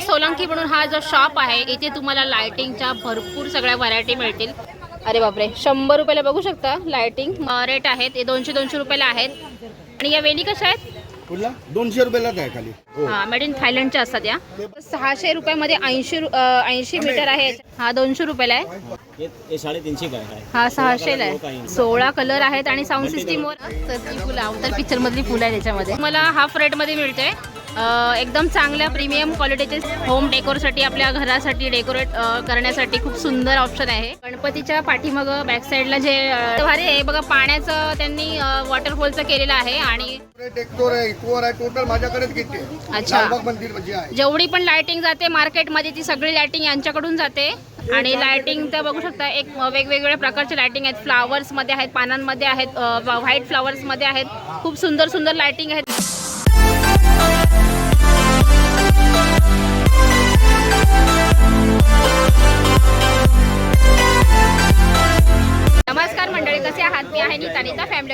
सोलंकी म्हणून हा जो शॉप आहे इथे तुम्हाला लाइटिंगच्या भरपूर सगळ्या व्हरायटी मिळतील. अरे बापरे शंभर रुपयाला बघू शकता लाइटिंग रेट आहेत ते दोनशे दोनशे रुपयाला आहेत. आणि या वेली कशा आहेत? दोनशे खाली? हो. हा मेड इन थायलंडच्या असतात या. सहाशे रुपयामध्ये ऐंशी ऐंशी मीटर आहे हा दोनशे रुपयाला आहे. साडेतीनशे हा सहाशेला आहे. सोळा कलर आहेत आणि साऊंड सिस्टीम वर तर ती फुलं अवतार पिक्चर मधली फुलं आहे त्याच्यामध्ये मला हाफ रेटमध्ये मिळते. एकदम चांगल्या प्रीमियम क्वालिटीचे होम डेकोरसाठी आपल्या घरासाठी डेकोरेट करण्यासाठी खूप सुंदर ऑप्शन आहे. गणपतीच्या पाठीमाग बॅक साईडला जे भारी आहे बघा पाण्याचं त्यांनी वॉटरफॉलचं केलेलं आहे आणि टोटल माझ्याकडेच अच्छा. जेवढी पण लाइटिंग जाते मार्केटमध्ये ती सगळी लाइटिंग यांच्याकडून जाते. आणि लाइटिंग तर बघू शकता एक वेगवेगळ्या प्रकारचे लाइटिंग आहेत. फ्लावर्समध्ये आहेत पानांमध्ये आहेत व्हाईट फ्लावर्समध्ये आहेत. खूप सुंदर सुंदर लाइटिंग आहेत.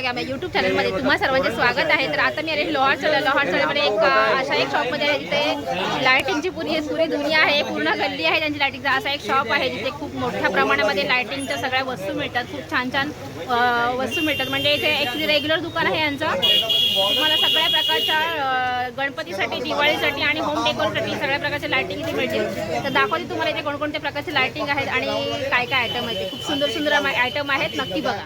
नीता फॅमिली युट्यूब चॅनलमध्ये तुम्हा सर्वांचे स्वागत आहे. तर आता मी आले लोहार चला लोहार चढामध्ये एक अशा एक शॉपमध्ये आहे जिथे लायटिंगची पुरी पुरी दुनिया आहे पूर्ण गल्ली आहे त्यांची लायटिंगचा असा एक शॉप आहे जिथे खूप मोठ्या प्रमाणामध्ये लायटिंगच्या सगळ्या वस्तू मिळतात. खूप छान छान वस्तू मिळतात. म्हणजे इथे ॲक्च्युली रेग्युलर दुकान आहे यांचं. तुम्हाला सगळ्या प्रकारच्या गणपतीसाठी दिवाळीसाठी आणि होम डेकोरसाठी सगळ्या प्रकारच्या लायटिंग इथे मिळतील. तर दाखवते तुम्हाला इथे कोणकोणत्या प्रकारचे लायटिंग आहेत आणि काय काय आयटम आहेत. खूप सुंदर सुंदर आयटम आहेत. नक्की बघा.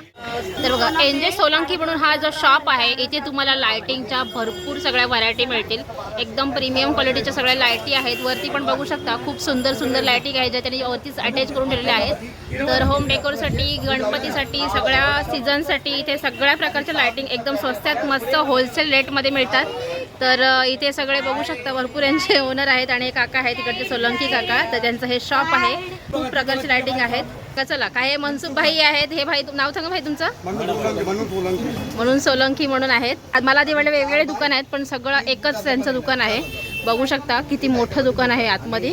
तर बघा एनजे सोलंकी म्हणून हा जो शॉप आहे इथे तुम्हाला लायटिंगच्या भरपूर सगळ्या व्हरायटी मिळतील. एकदम प्रीमियम क्वालिटीच्या सगळ्या लायटी आहेत. वरती पण बघू शकता खूप सुंदर सुंदर लायटिंग आहेत ज्या त्यांनी वरतीच अटॅच करून ठेवलेल्या आहेत. तर होम डेकोरसाठी गणपतीसाठी सगळ्या सीझनसाठी इथे सगळ्या प्रकारच्या लायटिंग एकदम स्वस्तात मस्त होलसेल रेटमध्ये मिळतात. तर इथे सगळे बघू शकता भरपूर यांचे ओनर आहेत आणि एक काका आहेत तिकडचे सोलंकी काका. तर त्यांचं हे शॉप आहे. खूप प्रकारची लायटिंग आहेत. का चला? काय हे मनसुख भाई आहेत? हे भाई नाव सांगा भाई तुमचं? म्हणून सोलंकी म्हणून आहेत. मला ते वेगळे वेगवेगळे दुकान आहेत पण सगळं एकच त्यांचं दुकान आहे. बघू शकता किती मोठं दुकान आहे आतमध्ये.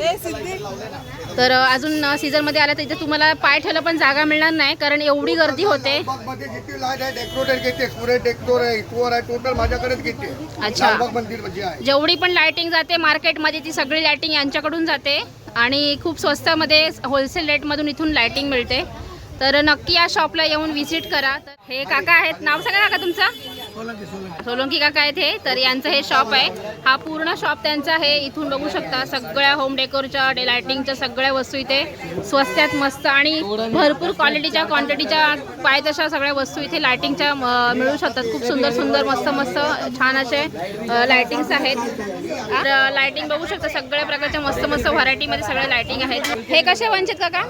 तर अजून सीझनमध्ये तर इथे तुम्हाला पाय ठेवलं पण जागा मिळणार नाही कारण एवढी गर्दी होते. अच्छा. जेवढी पण लाइटिंग जाते मार्केटमध्ये ती सगळी लाइटिंग यांच्याकडून जाते. आणि खूप स्वस्तामध्ये होलसेल रेटमधून इथून लायटिंग मिळते. तर नक्की या शॉपला येऊन व्हिजिट करा. तर हे काका आहेत. नाव सांगा काका तुमचं? सोलंकी काका हे तर यांचं हे शॉप आहे. हा पूर्ण शॉप त्यांचा आहे. इथून बघू शकता सगळ्या होम डेकोरच्या डे लाइटिंगच्या सगळ्या वस्तू इथे स्वस्तात मस्त आणि भरपूर क्वालिटीच्या क्वांटिटीच्या पाय तशा सगळ्या वस्तू इथे लाइटिंगच्या म, मिळू शकतात. खूप सुंदर सुंदर मस्त मस्त छान असे लाइटिंग्स आहेत. तर लाइटिंग बघू शकता सगळ्या प्रकारच्या मस्त मस्त व्हरायटीमध्ये सगळ्या लाइटिंग आहेत. हे कसे वंचित काका?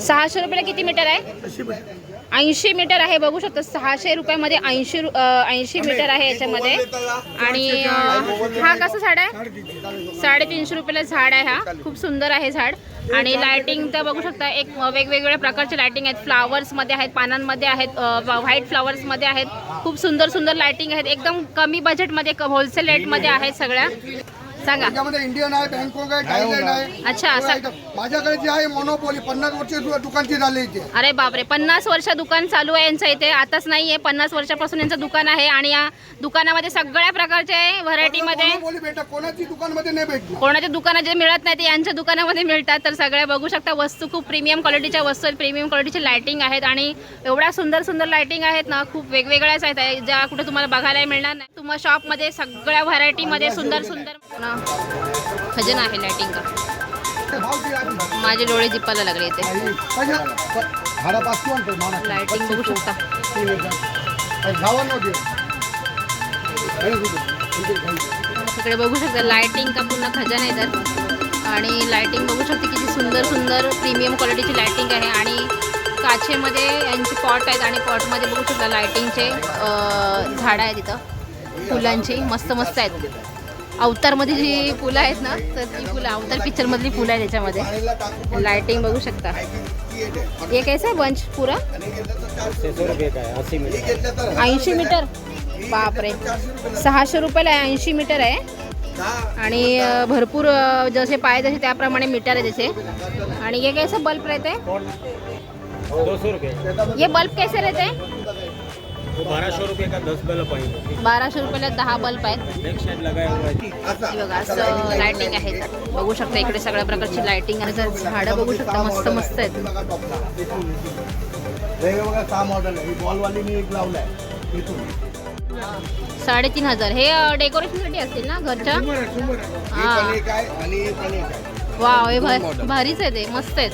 सहाशे रुपयाला किती मीटर आहे? ऐंशी मीटर आहे बघू शकता सहाशे रुपयामध्ये ऐंशी ऐंशी मीटर आहे याच्यामध्ये. आणि हा कसा झाड आहे? साडेतीनशे रुपयाला झाड आहे हा. खूप सुंदर आहे झाड. आणि लायटिंग तर बघू शकता एक वेगवेगळ्या प्रकारचे लायटिंग आहेत. फ्लावर्समध्ये आहेत पानांमध्ये आहेत व्हाईट फ्लावर्समध्ये आहेत. खूप सुंदर सुंदर लायटिंग आहेत. एकदम कमी बजेटमध्ये होलसेल रेटमध्ये आहेत सगळ्या. सांगा. त्याच्यामध्ये इंडियन आहे बँकॉक आहे थायलंड आहे. अच्छा. माझ्याकडे जी आहे मोनोपोली पन्नास वर्ष दुकानची झाली इथे. अरे बापरे पन्नास वर्ष दुकान चालू आहे यांचं इथे. आताच नाही आहे पन्नास वर्षापासून यांचं दुकान आहे आणि या दुकानामध्ये सगळ्या प्रकारचे व्हरायटीमध्ये मोनोपोली भेटा कोणाची दुकानमध्ये नाही कोणाच्या दुकानात जे मिळत नाही ते यांच्या दुकानामध्ये मिळतात. तर सगळ्या बघू शकता वस्तू खूप प्रीमियम क्वालिटीच्या वस्तू आहेत. प्रीमियम क्वालिटीची लायटिंग आहेत आणि एवढ्या सुंदर सुंदर लायटिंग आहेत ना खूप वेगवेगळ्याच आहेत. आहे, ज्या कुठे तुम्हाला बघायला मिळणार नाही. तुम्हाला शॉपमध्ये सगळ्या व्हरायटीमध्ये सुंदर सुंदर खजन आहे लायटिंग का माझे डोळे जिपायला लागले इथे. लायटिंग बघू शकता. तिकडे बघू शकता लाइटिंग का पूर्ण खजन आहे तर आणि लायटिंग बघू शकते किती सुंदर सुंदर प्रीमियम क्वालिटीची लाइटिंग आहे. आणि काचेमध्ये यांचे पॉट आहेत आणि पॉटमध्ये बघू शकता लायटिंगचे झाडं आहेत तिथं फुलांची मस्त मस्त आहेत. अवतारमध्ये जी फुलं आहेत ना तर ती फुलं अवतार पिक्चरमधली फुलं आहेत त्याच्यामध्ये पाण्याला लाइटिंग बघू शकता. एक आहे हे कैसा आहे बंच पुरा? ऐंशी मीटर. बापरे. सहाशे रुपयाला ऐंशी मीटर आहे. आणि भरपूर जसे पाय जसे त्याप्रमाणे मीटर आहे त्याचे. आणि एक आहे सर बल्ब रहते हैं ये बल्ब कैसे रहते सौ रुपये का दस बल्ब आएंगे बाराशे रुपयाला दहा बल्ब आहेत. एक साइड लगाया हुआ है. असा हे बघा असं लाइटिंग आहे. बघू शकता इकडे सगळ्या प्रकारची लाइटिंग आणि जर झाडं बघू शकता मस्त मस्त आहेत. बघा टॉपला. हे बघा सहा मॉडेल आहे बॉलवाली मी एक लावलाय इथून साडेतीन हजार हे डेकोरेशनसाठी असतील ना घरच्या ही. पण एक आहे आणि पण एक आहे वा हे. भारीच आहे ते मस्त आहेत.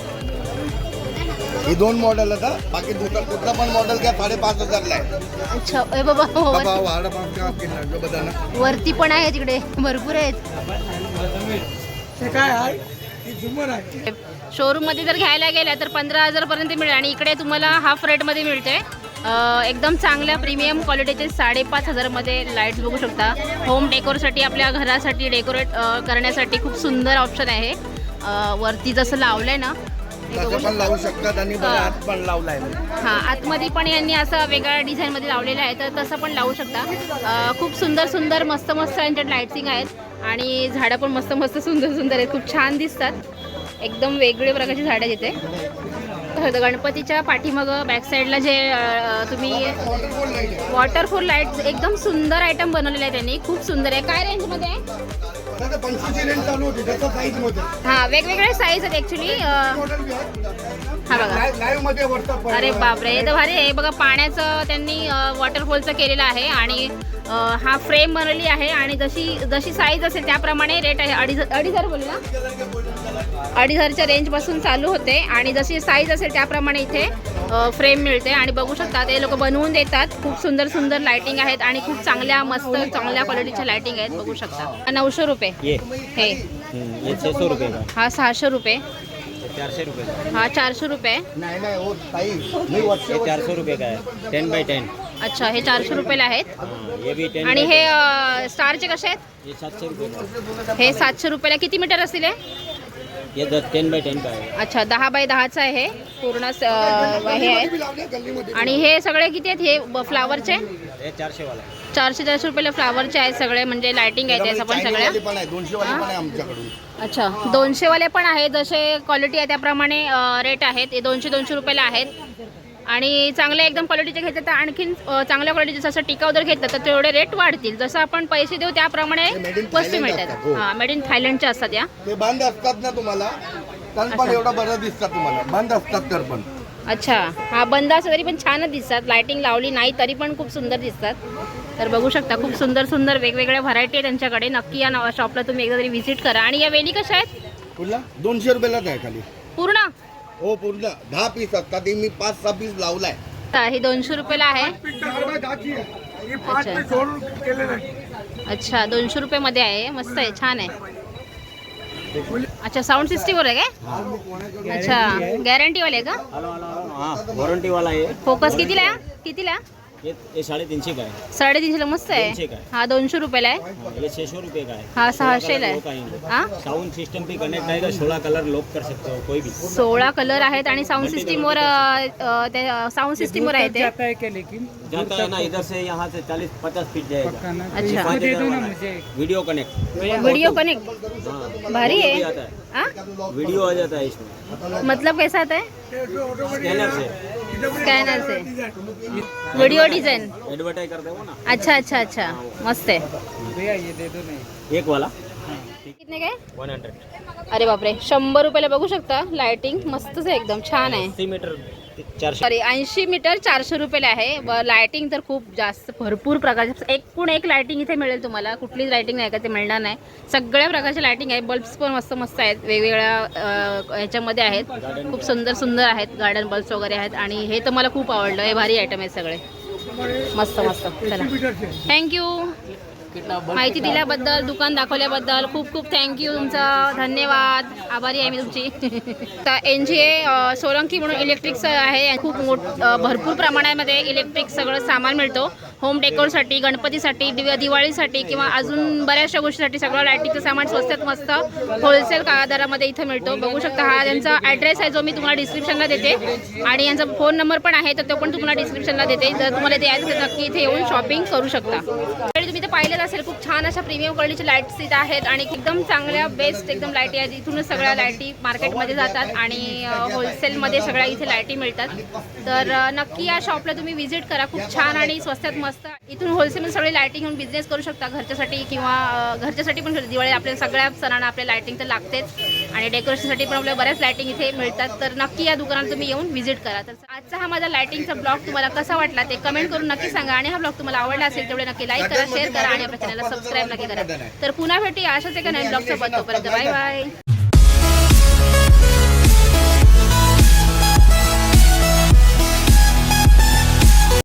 ही दोन मॉडेल आहेत बाकी दुसरा कुठला पण मॉडेल घ्या साडेपाच हजारला आहे. अच्छा हे बाबा हो, बाबा वर- वाडा पाच किल्ला जो बदल ना वरती पण आहे तिकडे भरपूर आहेत. काय आहे? ही झुमर आहे. शोरूममध्ये जर घ्यायला गेल्या तर पंधरा हजार पर्यंत मिळेल आणि इकडे तुम्हाला हाफ रेटमध्ये मिळते. अं, एकदम चांगल्या प्रीमियम क्वालिटीचे साडेपाच हजारमध्ये लाईट्स बघू शकता. होम डेकोरसाठी आपल्या घरासाठी डेकोरेट करण्यासाठी खूप सुंदर ऑप्शन आहे अं, वरती जसं लावलंय ना तसं पण लावू शकतात आणि बघा हा. आत पण लावलाय हा आतमध्ये पण यांनी असं वेगळ्या डिझाईनमध्ये लावलेलं आहे तर तसं पण लावू शकता. अं, खूप सुंदर सुंदर मस्त मस्त यांच्यात लाईटिंग आहेत आणि झाडं पण मस्त मस्त सुंदर सुंदर आहेत खूप छान दिसतात. एकदम वेगवेगळ्या प्रकारची झाडं आहेत इथे. तर गणपतीच्या पाठीमागं बॅक साईडला जे अं, तुम्ही वॉटरफॉल लाइट एकदम सुंदर आयटम बनवलेला आहे त्यांनी खूप सुंदर आहे. काय रेंजमध्ये आहे? हां वेगवेगळे साईज आहेत हा बघा. वरचा अरे बापरे हे तर भारी आहे. बघा पाण्याचं त्यांनी वॉटरफॉलचं केलेलं आहे आणि हा फ्रेम बनवली आहे आणि जशी जशी साईज असेल त्याप्रमाणे रेट आहे. अडीच अडीच हजार बोलले ना? अडीच हजारच्या रेंजपासून चालू होते आणि जशी साईज असेल त्याप्रमाणे इथे फ्रेम मिळते आणि बघू शकता ते लोक बनवून देतात. खूप सुंदर सुंदर लाइटिंग आहेत आणि खूप चांगल्या मस्त चांगल्या क्वालिटीच्या लाइटिंग आहेत बघू शकता. नऊशे रुपये. हे. हा सहाशे रुपये. ये चार सौ रुपये. हा चारशे रुपये. टेन बाई टेन अच्छा हे चारशे रुपयाला आहेत. आणि हे स्टारचे कसे आहेत? हे सातशे रुपयाला किती मीटर असतील हे ये दस टेन बाई टेन का अच्छा दहा बाय दहाचं आहे हे. पूर्ण स- अ, हे आहे. आणि हे सगळे किती आहेत? हे ब- फ्लावरचे ये चार सौ वाला चारशे चारशे रुपयाला फ्लावरचे आहेत सगळे म्हणजे लाइटिंग आहे त्याचं पण सगळ्या पण आहे दोनशे वाली पण आहे आमच्याकडून. अच्छा दोनशेवाले पण आहेत. जसे क्वालिटी आहे त्याप्रमाणे रेट आहेत. हे दोनशे दोनशे रुपयाला आहेत. आणि चांगल्या एकदम क्वालिटीचे घेतलं तर आणखीन चांगल्या क्वालिटीचे जसं टिकाऊ जर घेतलं तर तेवढे रेट वाढतील. जसं आपण पैसे देऊ त्याप्रमाणे वस्तू मिळतात. हो. मेड इन थायलंडचे असतात या. ते बंद असतात ना तुम्हाला? तर पण एवढा बरं दिसतात तुम्हाला. बंद असतात तर पण. अच्छा. हा बंद असं तरी पण छानच दिसतात. लाइटिंग लावली नाही तरी पण खूप सुंदर दिसतात. तर बघू शकता खूप सुंदर सुंदर वेगवेगळ्या व्हरायटी आहे त्यांच्याकडे. नक्की या नवा शॉपला तुम्ही एकदा तरी व्हिजिट करा. आणि या वेली कशा आहेत? दोनशे खाली. पूर्ण? हो पूर्ण. दहा पीस असतात. मी पाच सहा पीस लावलाय. हे दोनशे रुपयाला आहे. अच्छा. अच्छा दोनशे रुपयामध्ये आहे. मस्त आहे छान आहे. अच्छा साऊंड आहे काय? अच्छा गॅरंटीवाले आहे का? हेलो हेलो हेलो हाँ वारंटी वाला है फोकस कितीला आहे? कितीला? ये ये साढ़े तीन सौ का है साडेतीनशेला मस्त आहे. दोनशे का आहे? हा दोनशे रुपयाला आहे. हाँ, ये छः सौ रुपये का है हा सहाशेला आहे. हा साउंड सिस्टम भी कनेक्ट आएगा सोलह कलर लॉक कर सकते हो कोई भी सोळा कलर आहेत आणि साऊंड सिस्टीमवर ते साऊंड सिस्टीमवर आहे ते. जाता है क्या लेकिन? जाता है ना इधर से यहाँ से चालीस पचास फीट जाएगा. खाना अच्छा. पाँच दे हजार दो ना वाला मुझे है। वीडियो कनेक्ट वीडियो कनेक्ट हाँ भारी है है. हाँ वीडियो आ जाता है इसमें. मतलब कैसा आता है? स्कैनर से. स्कॅनर से वीडियो डिझाईन एडवर्टाइज करते ना. अच्छा अच्छा अच्छा. मस्त आहे. भैया ये दे दो नहीं एक वाला. कितने काय? वन हंड्रेड अरे बापरे. शंभर रुपयाला बघू शकता. लाइटिंग मस्तच आहे एकदम. छान आहे. मीटर चारशे. सॉरी ऐंशी मीटर चारशे रुपयाला आहे. व लायटिंग तर खूप जास्त भरपूर प्रकारचे. एकूण एक लायटिंग इथे मिळेल तुम्हाला. कुठलीच लायटिंग नाही का ते मिळणार नाही. सगळ्या प्रकारचे लायटिंग आहे. बल्ब्स पण मस्त मस्त आहेत. वेगवेगळ्या ह्याच्यामध्ये आहेत. खूप सुंदर सुंदर आहेत. गार्डन बल्ब्स वगैरे आहेत. आणि हे तर मला खूप आवडलं. हे भारी आयटम आहेत सगळे. मस्त मस्त. चला. थँक्यू माहिती दिल्याबद्दल दुकान दाखवल्याबद्दल खूप खूप थँक्यू तुमचा धन्यवाद. आभारी आहे मी तुमची. एन जी ए सोलंकी म्हणून इलेक्ट्रिक्स आहे. खूप मोठ भरपूर प्रमाणामध्ये इलेक्ट्रिक सगळं सामान मिळतो. होम डेकोरसाठी गणपतीसाठी दिव दिवाळीसाठी किंवा अजून बऱ्याचशा गोष्टीसाठी सगळं लायटिंगचं सामान स्वस्तात मस्त होलसेल दरामध्ये इथं मिळतो. बघू शकता हा त्यांचा ॲड्रेस आहे जो मी तुम्हाला डिस्क्रिप्शनला देते. आणि यांचा फोन नंबर पण आहे तर तो पण तुम्हाला डिस्क्रिप्शनला देते. जर तुम्हाला ते यायचं तर नक्की इथे येऊन शॉपिंग करू शकता. तुम्ही ते पाहिलेलं असेल खूप छान अशा प्रीमियम क्वालिटीचे लाईट्स इथं आहेत आणि एकदम चांगल्या बेस्ट एकदम लाईटी आहेत इथूनच सगळ्या लाईटी मार्केटमध्ये जातात आणि होलसेलमध्ये सगळ्या इथे लाईटी मिळतात. तर नक्की या शॉपला तुम्ही व्हिजिट करा. खूप छान आणि स्वस्तात मस्त. इथून होलसेलमध्ये सगळे लाईटिंग घेऊन बिझनेस करू शकता घरच्यासाठी किंवा घरच्यासाठी पण दिवाळी आपल्या सगळ्या सणांना आपल्या लाईटिंग तर लागतेच. आणि डेकोरेशनसाठी पण आपल्या बऱ्याच लाईटिंग इथे मिळतात. तर नक्की या दुकानात तुम्ही येऊन व्हिजिट करा. तर आजचा हा माझा लाईटिंगचा ब्लॉग तुम्हाला कसा वाटला ते कमेंट करून नक्की सांगा. आणि हा ब्लॉग तुम्हाला आवडला असेल तेवढे नक्की लाईक करा शेअर करा आणि आपल्या चॅनलला सबस्क्राईब नक्की करा. तर पुन्हा भेटूया अशाच एका नवीन ब्लॉगचा बघ तोपर्यंत बाय बाय